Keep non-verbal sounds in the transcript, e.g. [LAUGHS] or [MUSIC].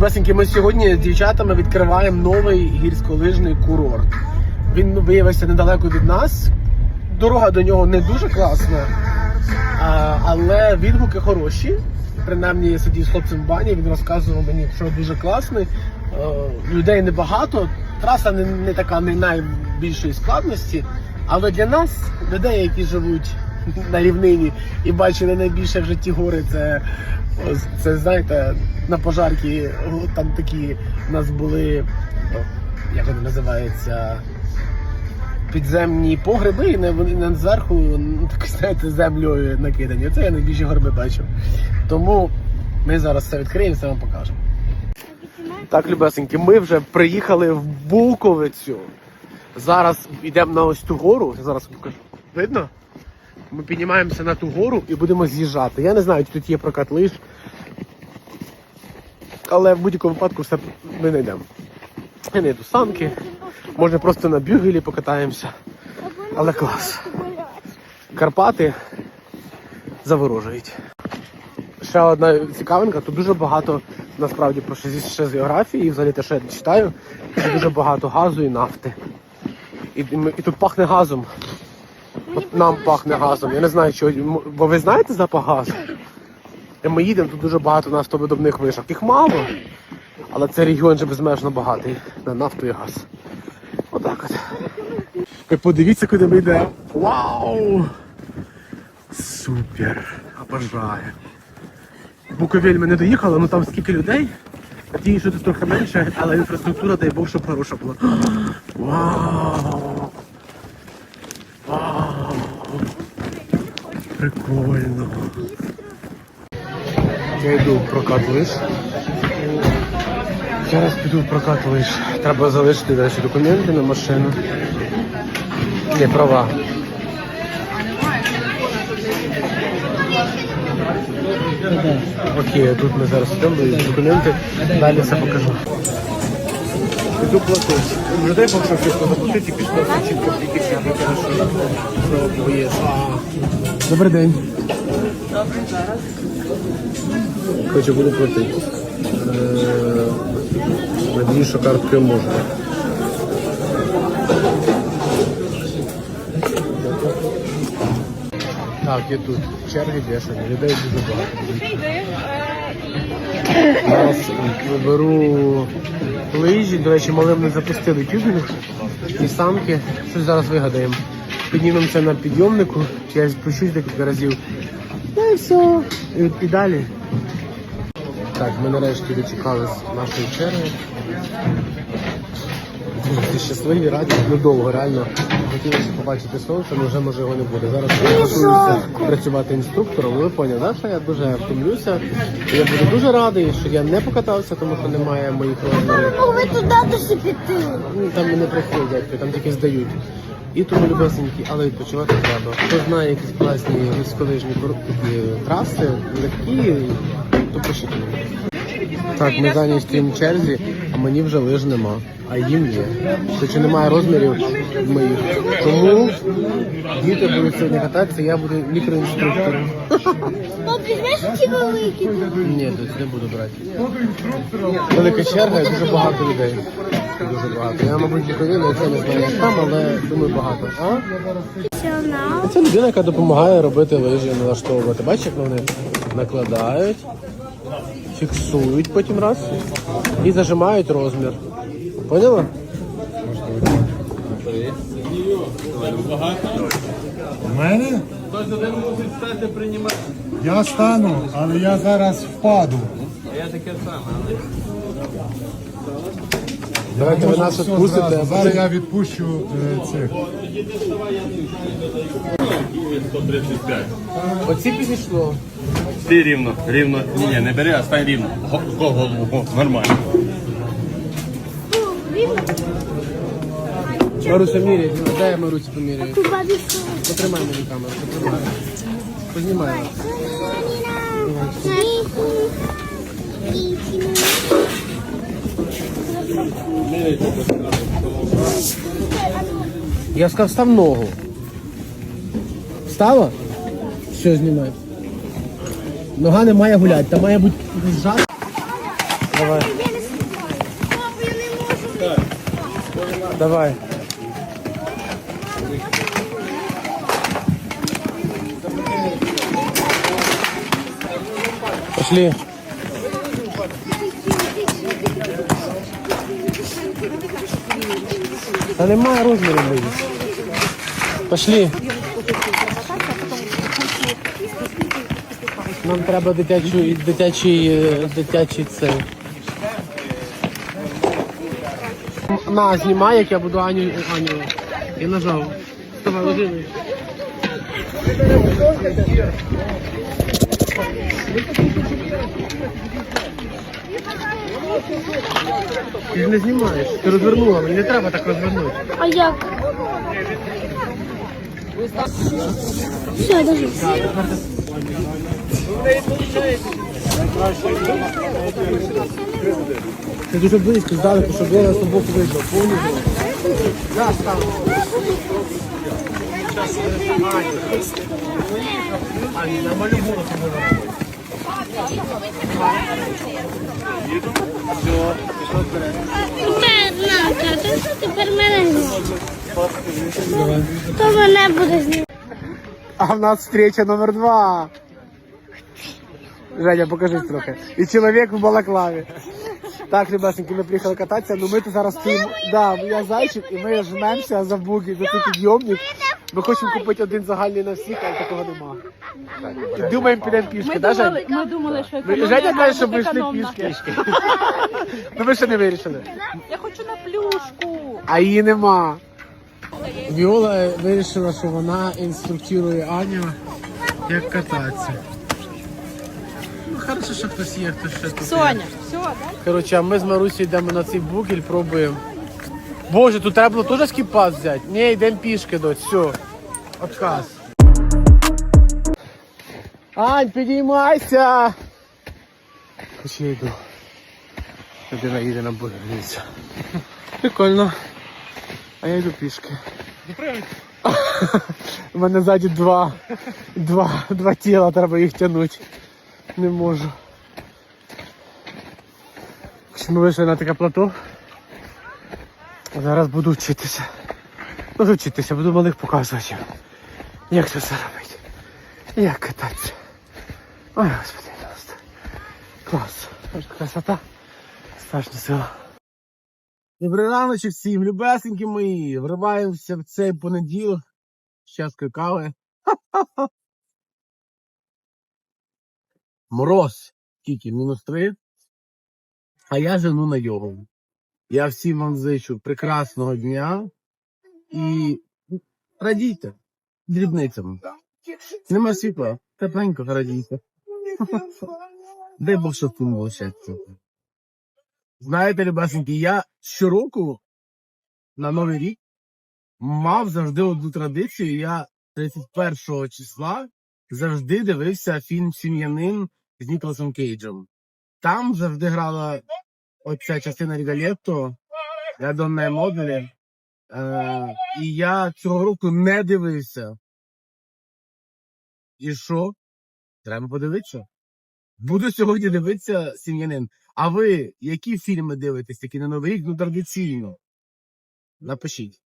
Любесеньки, ми сьогодні з дівчатами відкриваємо новий гірськолижний курорт. Він виявився недалеко від нас. Дорога до нього не дуже класна, але відгуки хороші. Принаймні я сидів з хлопцем в бані, він розказував мені, що дуже класний. Е, Людей небагато, траса не, не така не найбільшої складності. Але для нас, людей, які живуть на рівнині і бачили найбільше в житті гори, це, це знаєте, на пожарки там такі у нас були, як вони називаються, підземні погреби, і на- на зверху, ну, так знаєте, землею накидані. Це я найбільші горби бачив. Тому ми зараз все відкриємо, все вам покажемо. Так, любесеньки, ми вже приїхали в Буковицю. Зараз йдемо на ось ту гору. Зараз покажу. Видно? Ми піднімаємося на ту гору і будемо з'їжджати. Я не знаю, чи тут є прокат лиж. Але в будь-якому випадку все ми не йдемо. Я не йду санки. Може просто на бюгелі покатаємося. Але клас. Карпати заворожують. Ще одна цікавинка, тут дуже багато насправді про ще, з географії, і взагалі те, що я читаю, що дуже багато газу і нафти. І, і, і тут пахне газом. От нам пахне газом. Я не знаю, що. Бо ви знаєте запах газу? І ми їдемо, тут дуже багато нафтовидобних вишок. Їх мало, але це регіон же безмежно багатий на нафту і газ. Отак от. Ви подивіться, куди ми йдемо. Вау! Супер! Обожаю. Буковель ми не доїхали, ну там скільки людей. Надію, що тут трохи менше, але інфраструктура, дай Бог, щоб хороша була. [GASPS] Вау! Прикольно. Я йду в прокат лиш. Зараз піду в прокат лиш. Треба залишити далі документи на машину. Не, права. Окей, тут ми зараз йдемо, дають документи, далі все покажу. Іду платити. Вже дай Бог, що заплатити пішло все чітко прийти, що боєш. Добрий день. Хочу буду платити. Е, Надію, що карткою можна. Так, я тут. Черги бешені, людей дуже багато. Зараз виберу лижі, до речі, малим не запустили тюбінг і самки. Щось зараз вигадаємо. Піднімемося на підйомнику, я спущусь декілька разів. Ну і все. І, і далі. Так, ми нарешті дочекались нашої черги. Ти щасливі, раді, ну довго, реально. Хотілося побачити сонце, але вже може його не буде. Зараз я готуюся працювати інструктором. Ви поняли, да, що я дуже втомлюся. Я буду дуже радий, що я не покатався, тому що немає моїх розмірів. Могли туди досі піти. Ну, Там не приходять, там тільки здають. І тому любесенькі, але відпочивати треба. Хто знає якісь класні військовижні траси, легкі, то пишіть. Так, ми стоїмо в черзі, мені вже лиж нема, а їм є. Хоча немає розмірів моїх. Тому діти будуть сьогодні кататися, я буду мікроінструктором. Пап, візьмеш ці великі? Ні, тут не буду брати. Велика черга і дуже багато людей. Дуже багато. Я, мабуть, не повинен, я не знаю, як там, але думаю, багато. А? А Це людина, яка допомагає робити лижі, налаштовувати. Бачиш, як вони накладають, фіксують потім раз і зажимають розмір. Поняла? У мене? Я стану, але я зараз впаду. А Давайте ви нас відпустите, а Зараз потім- я відпущу е, цих. Оці підійшло. Ти рівно, рівно. Ні, ні, не бери, а стань рівно. Го- го- Голову, го, нормально. Маруся міряє, дай я Маруці поміряю. Потримай мені камеру, потримай. Познімай. Я сказав, став ногу. Встала? Все, знімай. Нога не має гуляти, та має бути зжати. Давай. Давай. Пошли. Та немає розміру. Пошли. Нам треба дитячий, дитячий, е, дитячий цей. На, знімай, як я буду Аню. Аню. Я нажав. Вставай, ложи. Ти ж не знімаєш. Ти розвернула, мені не треба так розвернути. А як? Все, даже. Ти дуже близько, здалеку, щоб я тобою видно. Повністю. Да, став. Аня, нормально голосом говори. Все, пішов вперед. Тепер ти що тепер мене? Хто мене буде знімати? А в нас встреча номер два. Женя, покажись трохи. І чоловік в балаклаві. Так, ребятники, ми приїхали кататися, ну ми тут зараз стоїмо. Да, я зайчик, і ми жмемося за буги, за цей підйомник. Ми хочемо купити один загальний на всіх, але такого нема. Думаємо, підемо пішки, да, Жень? Ми думали, що Ви- економія Женя каже, що ви йшли економна. пішки. [LAUGHS] Ну ви ще не вирішили. Я хочу на плюшку. А її нема. Віола вирішила, що вона інструктує Аню, як кататися. Ну, хорошо, що хтось є, хтось ще тут. є. Соня, все, да? Коротше, а ми з Марусі йдемо на цей бугель, пробуємо. Боже, тут треба було теж скіпас взяти. Ні, йдемо пішки, дось, все. Отказ. Ань, підіймайся! Хоч я йду. Людина їде на бугель, дивіться. Прикольно. А я йду пішки. [LAUGHS] У мене ззаді два, два, два тіла, треба їх тягнути. Не можу. Ми вийшли на таке плато. Зараз буду вчитися. Буду вчитися, буду малих показувати. Як це все робити. Як кататися. Ой, господи, просто. Клас. Красота. Страшна сила. Добрий раночок всім, любесенькі мої. Вриваємося в цей понеділок. з чашкою кави. Ха-ха-ха. Мороз. Тільки мінус три. А я жену на йогу. Я всім вам зичу прекрасного дня і радійте дрібницям. Нема світла, тепленько радійте. [LAUGHS] Дай Бог, щоб тут було щастя. Знаєте, ребятники, я щороку на Новий рік мав завжди одну традицію. Я 31 числа завжди дивився фільм Сім'янин з Ніколасом Кейджем. Там завжди грала оця частина Рігалєтто, я до неї. Е, і я цього року не дивився. І що? Треба подивитися. Буду сьогодні дивитися сім'янин. А ви які фільми дивитесь, такі на Новий рік? Ну, традиційно. Напишіть.